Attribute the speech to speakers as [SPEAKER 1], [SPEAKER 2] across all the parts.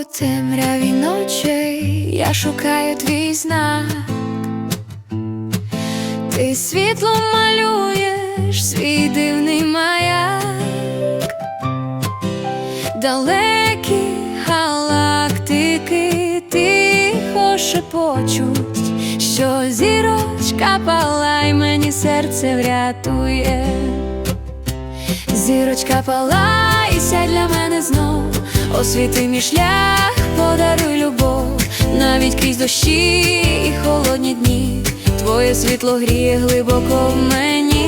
[SPEAKER 1] У темряві ночей я шукаю твій знак. Ти світло малюєш, свій дивний маяк, далекі галактики тихо шепочуть, що зірочка палай мені серце врятує. Зірочка палай, сядь для мене знов, освіти мій шлях, подаруй любов, навіть крізь дощі і холодні дні, твоє світло гріє глибоко в мені.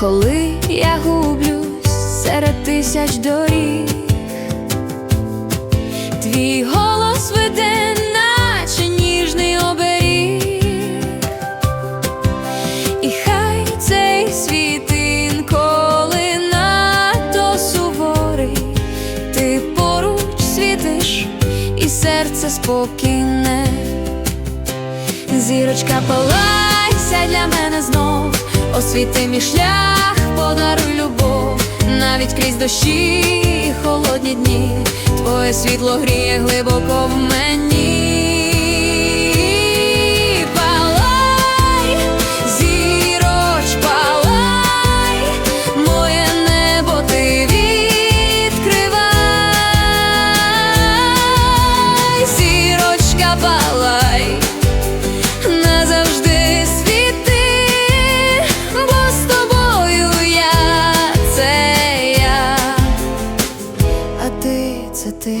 [SPEAKER 1] Коли я гублюсь серед тисяч доріг, серце спокійне, зірочка палайся для мене знов, освіти мій шлях, подаруй любов, навіть крізь дощі холодні дні, твоє світло гріє глибоко в мені. назавжди світи, бо з тобою я це я, а ти це ти.